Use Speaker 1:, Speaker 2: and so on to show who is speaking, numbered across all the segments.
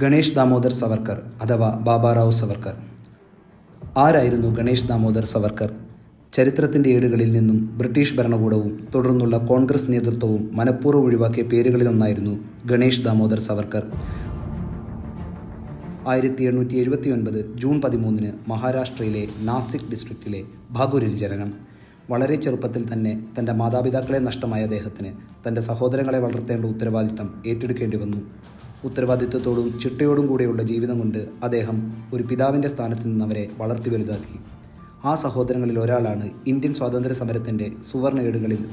Speaker 1: ഗണേഷ് ദാമോദർ സവർക്കർ അഥവാ ബാബാറാവു സവർക്കർ. ആരായിരുന്നു ഗണേഷ് ദാമോദർ സവർക്കർ? ചരിത്രത്തിന്റെ ഏടുകളിൽ നിന്നും ബ്രിട്ടീഷ് ഭരണകൂടവും തുടർന്നുള്ള കോൺഗ്രസ് നേതൃത്വവും മനഃപൂർവം ഒഴിവാക്കിയ പേരുകളിലൊന്നായിരുന്നു ഗണേഷ് ദാമോദർ സവർക്കർ. ആയിരത്തി എണ്ണൂറ്റി എഴുപത്തി ഒൻപത് ജൂൺ പതിമൂന്നിന് മഹാരാഷ്ട്രയിലെ നാസിക് ഡിസ്ട്രിക്റ്റിലെ ഭാഗൂരിൽ ജനനം. വളരെ ചെറുപ്പത്തിൽ തന്നെ തന്റെ മാതാപിതാക്കളെ നഷ്ടമായ അദ്ദേഹത്തിന് തന്റെ സഹോദരങ്ങളെ വളർത്തേണ്ട ഉത്തരവാദിത്തം ഏറ്റെടുക്കേണ്ടി വന്നു. ഉത്തരവാദിത്വത്തോടും ചിട്ടയോടും കൂടെയുള്ള ജീവിതം കൊണ്ട് അദ്ദേഹം ഒരു പിതാവിന്റെ സ്ഥാനത്ത് നിന്ന് അവരെ വളർത്തി വലുതാക്കി. ആ സഹോദരങ്ങളിൽ ഒരാളാണ് ഇന്ത്യൻ സ്വാതന്ത്ര്യ സമരത്തിന്റെ സുവർണ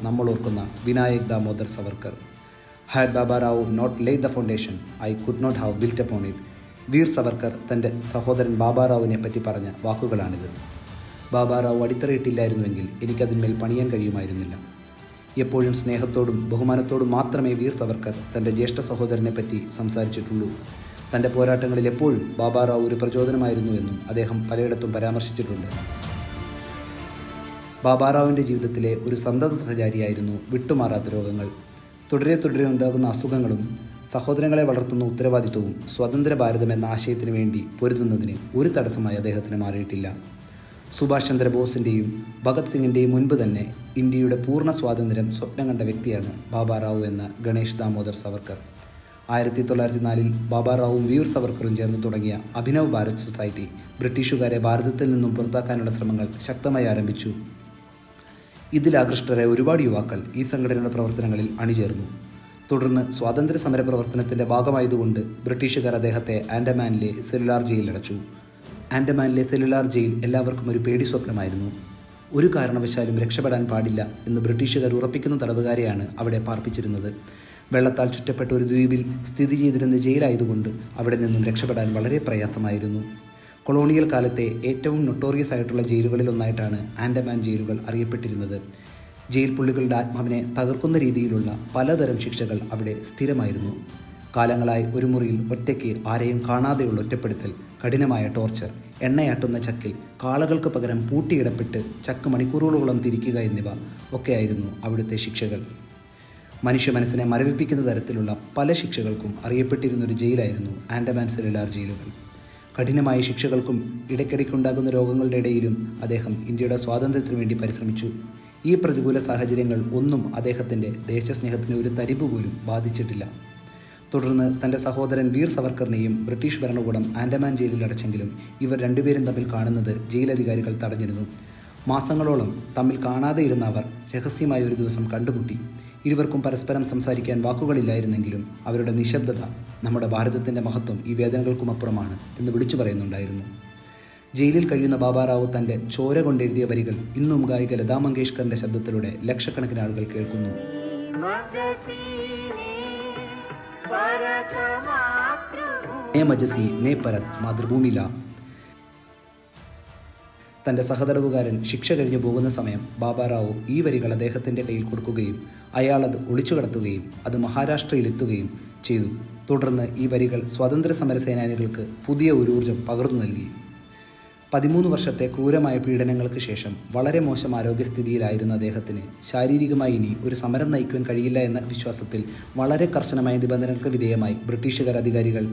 Speaker 1: നമ്മൾ ഓർക്കുന്ന Vinayak Damodar Savarkar. Had Baba Rao not laid the foundation. I could not have built upon it. Veer Savarkar തന്റെ സഹോദരൻ ബാബാറാവുവിനെ പറ്റി പറഞ്ഞ വാക്കുകളാണിത്. ബാബാറാവു അടിത്തറയിട്ടില്ലായിരുന്നുവെങ്കിൽ എനിക്കതിന്മേൽ പണിയാൻ കഴിയുമായിരുന്നില്ല. എപ്പോഴും സ്നേഹത്തോടും ബഹുമാനത്തോടും മാത്രമേ വീർ സവർക്കർ തന്റെ ജ്യേഷ്ഠ സഹോദരനെ പറ്റി സംസാരിച്ചിട്ടുള്ളൂ. തന്റെ പോരാട്ടങ്ങളിൽ എപ്പോഴും ബാബാറാവു ഒരു പ്രചോദനമായിരുന്നു എന്നും അദ്ദേഹം പലയിടത്തും പരാമർശിച്ചിട്ടുണ്ട്. ബാബാറാവിന്റെ ജീവിതത്തിലെ ഒരു സന്തത സഹചാരിയായിരുന്നു വിട്ടുമാറാത്ത രോഗങ്ങൾ. തുടരെ തുടരെ ഉണ്ടാകുന്ന അസുഖങ്ങളും സഹോദരങ്ങളെ വളർത്തുന്ന ഉത്തരവാദിത്വവും സ്വതന്ത്ര ഭാരതം എന്ന ആശയത്തിന് വേണ്ടി പൊരുതുന്നതിന് ഒരു തടസ്സമായി അദ്ദേഹത്തിന് മാറിയിട്ടില്ല. സുഭാഷ് ചന്ദ്രബോസിന്റെയും ഭഗത് സിംഗിന്റെയും മുൻപ് തന്നെ ഇന്ത്യയുടെ പൂർണ സ്വാതന്ത്ര്യം സ്വപ്നം കണ്ട വ്യക്തിയാണ് ബാബാറാവു എന്ന ഗണേഷ് ദാമോദർ സവർക്കർ. ആയിരത്തി തൊള്ളായിരത്തി നാലിൽ ബാബാറാവും വീർ സവർക്കറും ചേർന്ന് തുടങ്ങിയ അഭിനവ് ഭാരത് സൊസൈറ്റി ബ്രിട്ടീഷുകാരെ ഭാരതത്തിൽ നിന്നും പുറത്താക്കാനുള്ള ശ്രമങ്ങൾ ശക്തമായി ആരംഭിച്ചു. ഇതിൽ ആകൃഷ്ടരായ ഒരുപാട് യുവാക്കൾ ഈ സംഘടനയുടെ പ്രവർത്തനങ്ങളിൽ അണിചേർന്നു. തുടർന്ന് സ്വാതന്ത്ര്യ സമര പ്രവർത്തനത്തിന്റെ ഭാഗമായതുകൊണ്ട് ബ്രിട്ടീഷുകാർ അദ്ദേഹത്തെ ആൻഡമാനിലെ സെല്ലുലാർ ജയിലിലടച്ചു. ആൻഡമാനിലെ സെല്ലുലാർ ജയിൽ എല്ലാവർക്കും ഒരു പേടി സ്വപ്നമായിരുന്നു. ഒരു കാരണവശാലും രക്ഷപ്പെടാൻ പാടില്ല എന്ന് ബ്രിട്ടീഷുകാർ ഉറപ്പിക്കുന്ന തടവുകാരെയാണ് അവിടെ പാർപ്പിച്ചിരുന്നത്. വെള്ളത്താൽ ചുറ്റപ്പെട്ട ഒരു ദ്വീപിൽ സ്ഥിതി ചെയ്തിരുന്ന ജയിലായതുകൊണ്ട് അവിടെ നിന്നും രക്ഷപ്പെടാൻ വളരെ പ്രയാസമായിരുന്നു. കൊളോണിയൽ കാലത്തെ ഏറ്റവും നൊട്ടോറിയസ് ആയിട്ടുള്ള ജയിലുകളിലൊന്നായിട്ടാണ് ആൻഡമാൻ ജയിലുകൾ അറിയപ്പെട്ടിരുന്നത്. ജയിൽ പുള്ളികളുടെ ആത്മാവിനെ തകർക്കുന്ന രീതിയിലുള്ള പലതരം ശിക്ഷകൾ അവിടെ സ്ഥിരമായിരുന്നു. കാലങ്ങളായി ഒരു മുറിയിൽ ഒറ്റയ്ക്ക് ആരെയും കാണാതെയുള്ള ഒറ്റപ്പെടുത്തൽ കഠിനമായ ടോർച്ചർ എണ്ണയാട്ടുന്ന ചക്കിൽ കാളകൾക്ക് പകരം പൂട്ടിയിടപ്പെട്ട് ചക്ക് മണിക്കൂറുകളോളം തിരിക്കുക എന്നിവ ഒക്കെയായിരുന്നു അവിടുത്തെ ശിക്ഷകൾ. മനുഷ്യ മനസ്സിനെ മരവിപ്പിക്കുന്ന തരത്തിലുള്ള പല ശിക്ഷകൾക്കും അറിയപ്പെട്ടിരുന്ന ഒരു ജയിലായിരുന്നു ആൻഡമാൻ സെല്ലുലാർ ജയിലുകൾ. കഠിനമായ ശിക്ഷകൾക്കും ഇടയ്ക്കിടയ്ക്കുണ്ടാകുന്ന രോഗങ്ങളുടെ ഇടയിലും അദ്ദേഹം ഇന്ത്യയുടെ സ്വാതന്ത്ര്യത്തിനു വേണ്ടി പരിശ്രമിച്ചു. ഈ പ്രതികൂല സാഹചര്യങ്ങൾ ഒന്നും അദ്ദേഹത്തിന്റെ ദേശസ്നേഹത്തിന് ഒരു തരിപ്പ് പോലും ബാധിച്ചിട്ടില്ല. തുടർന്ന് തന്റെ സഹോദരൻ വീർ സവർക്കറിനെയും ബ്രിട്ടീഷ് ഭരണകൂടം ആൻഡമാൻ ജയിലിൽ അടച്ചെങ്കിലും ഇവർ രണ്ടുപേരും തമ്മിൽ കാണുന്നത് ജയിലധികാരികൾ തടഞ്ഞിരുന്നു. മാസങ്ങളോളം തമ്മിൽ കാണാതെ ഇരുന്ന അവർ രഹസ്യമായ ഒരു ദിവസം കണ്ടുമുട്ടി. ഇരുവർക്കും പരസ്പരം സംസാരിക്കാൻ വാക്കുകളില്ലായിരുന്നെങ്കിലും അവരുടെ നിശബ്ദത നമ്മുടെ ഭാരതത്തിന്റെ മഹത്വം ഈ വേദനകൾക്കുമപ്പുറമാണ് എന്ന് വിളിച്ചു പറയുന്നുണ്ടായിരുന്നു. ജയിലിൽ കഴിയുന്ന ബാബാറാവു തന്റെ ചോര കൊണ്ടെഴുതിയ വരികൾ ഇന്നും ഗായിക ലതാ മങ്കേഷ്കറിന്റെ ശബ്ദത്തിലൂടെ ലക്ഷക്കണക്കിന് ആളുകൾ കേൾക്കുന്നു. നേ മജസി നേ പരത് സഹതടവുകാരൻ ശിക്ഷ കഴിഞ്ഞു പോകുന്ന സമയം ബാബാറാവു ഈ വരികൾ അദ്ദേഹത്തിന്റെ കയ്യിൽ കൊടുക്കുകയും അയാൾ അത് ഒളിച്ചു കടത്തുകയും അത് മഹാരാഷ്ട്രയിലെത്തുകയും ചെയ്തു. തുടർന്ന് ഈ വരികൾ സ്വാതന്ത്ര്യ സമര സേനാനികൾക്ക് പുതിയ ഒരു ഊർജം പകർന്നു നൽകി. പതിമൂന്ന് വർഷത്തെ ക്രൂരമായ പീഡനങ്ങൾക്ക് ശേഷം വളരെ മോശം ആരോഗ്യസ്ഥിതിയിലായിരുന്ന അദ്ദേഹത്തിന് ശാരീരികമായി ഇനി ഒരു സമരം നയിക്കുവാൻ കഴിയില്ല എന്ന വിശ്വാസത്തിൽ വളരെ കർശനമായ നിബന്ധനകൾക്ക് വിധേയമായി ബ്രിട്ടീഷുകാർ അധികാരികൾ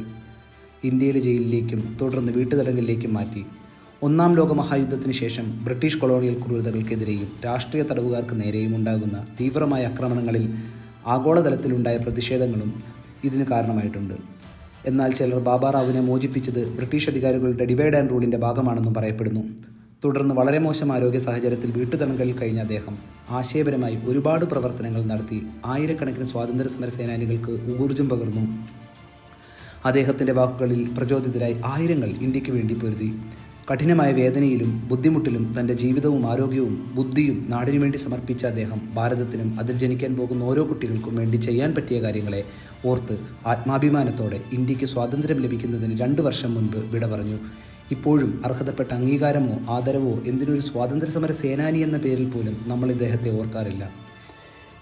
Speaker 1: ഇന്ത്യയിലെ ജയിലിലേക്കും തുടർന്ന് വീട്ടുതടങ്കലിലേക്കും മാറ്റി. ഒന്നാം ലോക മഹായുദ്ധത്തിന് ശേഷം ബ്രിട്ടീഷ് കൊളോണിയൽ ക്രൂരതകൾക്കെതിരെയും രാഷ്ട്രീയ തടവുകാർക്ക് നേരെയും ഉണ്ടാകുന്ന തീവ്രമായ ആക്രമണങ്ങളിൽ ആഗോളതലത്തിലുണ്ടായ പ്രതിഷേധങ്ങളും ഇതിന് കാരണമായിട്ടുണ്ട്. എന്നാൽ ചിലർ ബാബാറാവുവിനെ മോചിപ്പിച്ചത് ബ്രിട്ടീഷ് അധികാരികളുടെ ഡിവൈഡ് ആൻഡ് റൂളിന്റെ ഭാഗമാണെന്നും പറയപ്പെടുന്നു. തുടർന്ന് വളരെ മോശം ആരോഗ്യ സാഹചര്യത്തിൽ വീട്ടുതണങ്കലിൽ കഴിഞ്ഞ അദ്ദേഹം ആശയപരമായി ഒരുപാട് പ്രവർത്തനങ്ങൾ നടത്തി ആയിരക്കണക്കിന് സ്വാതന്ത്ര്യ സമര സേനാനികൾക്ക് ഊർജം പകർന്നു. അദ്ദേഹത്തിന്റെ വാക്കുകളിൽ പ്രചോദിതരായി ആയിരങ്ങൾ ഇന്ത്യയ്ക്ക് വേണ്ടി പൊരുതി. കഠിനമായ വേദനയിലും ബുദ്ധിമുട്ടിലും തന്റെ ജീവിതവും ആരോഗ്യവും ബുദ്ധിയും നാടിനു വേണ്ടി സമർപ്പിച്ച അദ്ദേഹം ഭാരതത്തിനും അതിൽ ജനിക്കാൻ പോകുന്ന ഓരോ കുട്ടികൾക്കും വേണ്ടി ചെയ്യാൻ പറ്റിയ കാര്യങ്ങളെ ഓർത്ത് ആത്മാഭിമാനത്തോടെ ഇന്ത്യയ്ക്ക് സ്വാതന്ത്ര്യം ലഭിക്കുന്നതിന് രണ്ട് വർഷം മുൻപ് വിട പറഞ്ഞു. ഇപ്പോഴും അർഹതപ്പെട്ട അംഗീകാരമോ ആദരവോ എന്തിനൊരു സ്വാതന്ത്ര്യ സമര സേനാനി എന്ന പേരിൽ പോലും നമ്മൾ ഇദ്ദേഹത്തെ ഓർക്കാറില്ല.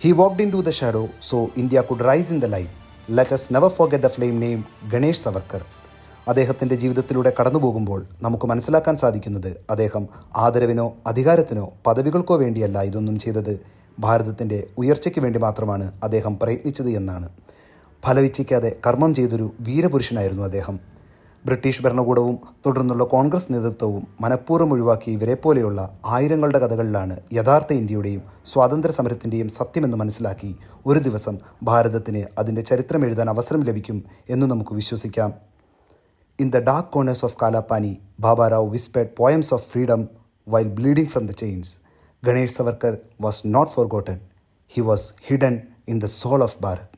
Speaker 2: He walked into the shadow so India could could rise the life let us never forget the flame name Ganesh Savarkar അദ്ദേഹത്തിന്റെ ജീവിതത്തിലൂടെ കടന്നു പോകുമ്പോൾ നമുക്ക് മനസ്സിലാക്കാൻ സാധിക്കുന്നത് അദ്ദേഹം ആദരവിനോ അധികാരത്തിനോ പദവികൾക്കോ വേണ്ടിയല്ല ഇതൊന്നും ചെയ്തത്. ഭാരതത്തിന്റെ ഉയർച്ചയ്ക്ക് വേണ്ടി മാത്രമാണ് അദ്ദേഹം പ്രയത്നിച്ചത് എന്നാണ്.
Speaker 1: ഫലവിച്ചിക്കാതെ കർമ്മം ചെയ്തൊരു വീരപുരുഷനായിരുന്നു അദ്ദേഹം ബ്രിട്ടീഷ് ഭരണകൂടവും തുടർന്നുള്ള കോൺഗ്രസ് നേതൃത്വവും മനഃപൂർവം ഒഴിവാക്കി ഇവരെ പോലെയുള്ള ആയിരങ്ങളുടെ കഥകളിലാണ് യഥാർത്ഥ ഇന്ത്യയുടെയും സ്വാതന്ത്ര്യ സമരത്തിന്റെയും സത്യമെന്ന് മനസ്സിലാക്കി ഒരു ദിവസം ഭാരതത്തിന് അതിന്റെ ചരിത്രം എഴുതാൻ അവസരം ലഭിക്കും എന്ന് നമുക്ക് വിശ്വസിക്കാം in the dark corners of Kalapani Babarao whispered poems of freedom while bleeding from the chains Ganesh Savarkar was not forgotten. He was hidden in the soul of Bharat.